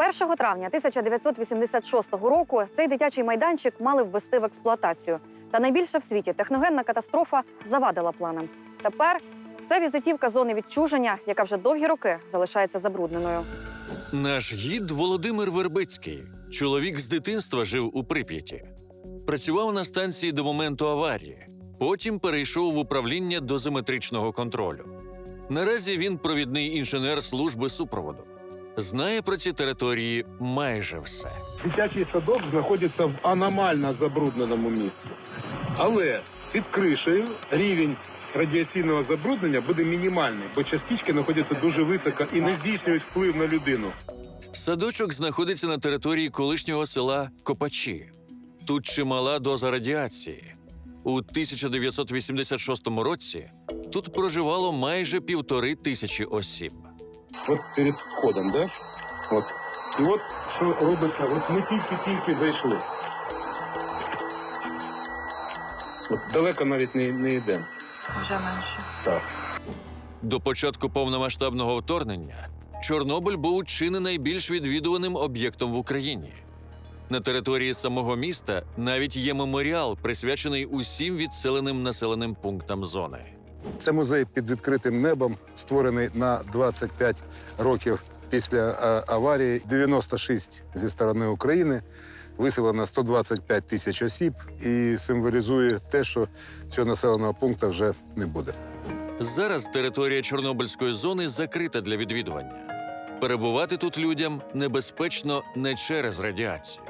1 травня 1986 року цей дитячий майданчик мали ввести в експлуатацію. Та найбільша в світі техногенна катастрофа завадила планам. Тепер це візитівка зони відчуження, яка вже довгі роки залишається забрудненою. Наш гід Володимир Вербицький. Чоловік з дитинства жив у Прип'яті. Працював на станції до моменту аварії. Потім перейшов в управління дозиметричного контролю. Наразі він провідний інженер служби супроводу. Знає про ці території майже все. Дитячий садок знаходиться в аномально забрудненому місці. Але під кришею рівень радіаційного забруднення буде мінімальний, бо частички знаходяться дуже високо і не здійснюють вплив на людину. Садочок знаходиться на території колишнього села Копачі. Тут чимала доза радіації. У 1986 році тут проживало майже півтори тисячі осіб. От перед входом, да? От. І от що робиться, от ми тільки-тільки зайшли. От далеко навіть не, не йдемо. Вже менше. Так. До початку повномасштабного вторгнення Чорнобиль був чи не найбільш відвідуваним об'єктом в Україні. На території самого міста навіть є меморіал, присвячений усім відселеним населеним пунктам зони. Це музей під відкритим небом, створений на 25 років після е, аварії. 96 зі сторони України. Виселено 125 тисяч осіб і символізує те, що цього населеного пункту вже не буде. Зараз територія Чорнобильської зони закрита для відвідування. Перебувати тут людям небезпечно не через радіацію.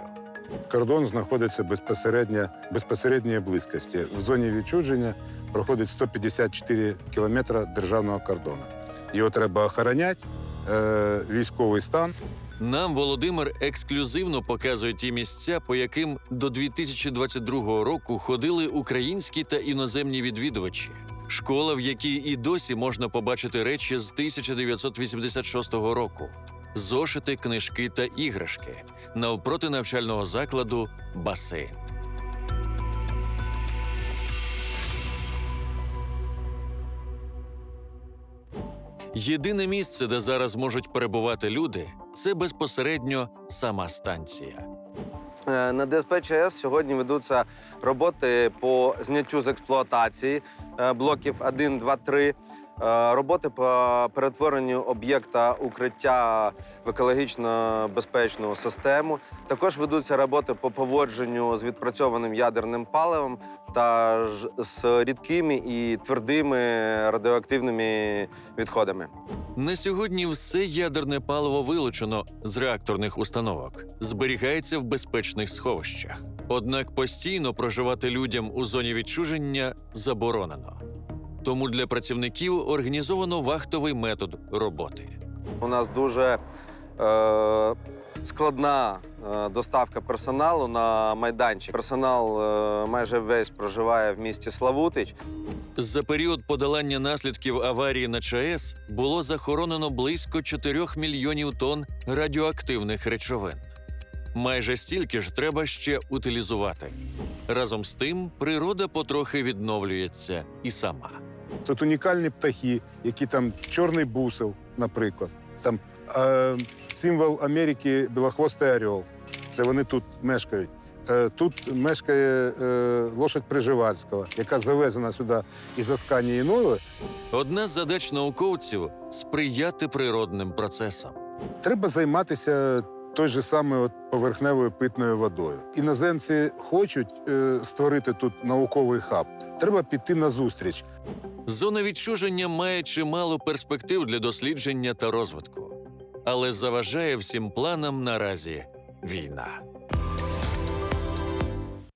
Кордон знаходиться безпосередньо безпосередньої близькості. В зоні відчуження проходить 154 кілометри державного кордону. Його треба охороняти, е, військовий стан. Нам Володимир ексклюзивно показує ті місця, по яким до 2022 року ходили українські та іноземні відвідувачі. Школа, в якій і досі можна побачити речі з 1986 року: зошити, книжки та іграшки. Навпроти навчального закладу басейн. Єдине місце, де зараз можуть перебувати люди, це безпосередньо сама станція. Е, На ДСП ЧАЕС сьогодні ведуться роботи по зняттю з експлуатації е, блоків 1, 2, 3. Е, Роботи по перетворенню об'єкта укриття в екологічно безпечну систему. Також ведуться роботи по поводженню з відпрацьованим ядерним паливом та ж з рідкими і твердими радіоактивними відходами. На сьогодні все ядерне паливо вилучено з реакторних установок, зберігається в безпечних сховищах. Однак постійно проживати людям у зоні відчуження заборонено. Тому для працівників організовано вахтовий метод роботи. У нас дуже е, складна е, доставка персоналу на майданчик. Персонал е, майже весь проживає в місті Славутич. За період подолання наслідків аварії на ЧАЕС було захоронено близько 4 мільйонів тонн радіоактивних речовин. Майже стільки ж треба ще утилізувати. Разом з тим, природа потрохи відновлюється і сама. Це унікальні птахи, які там чорний бусел, наприклад. Там е, символ Америки білохвостий орел. Це вони тут мешкають. Е, тут мешкає е, лошадь Приживальського, яка завезена сюди із Асканії Нової. Одна з задач науковців сприяти природним процесам. Треба займатися той же самою от поверхневою питною водою. Іноземці хочуть е, створити тут науковий хаб. Треба піти на зустріч. Зона відчуження має чимало перспектив для дослідження та розвитку, але заважає всім планам наразі війна.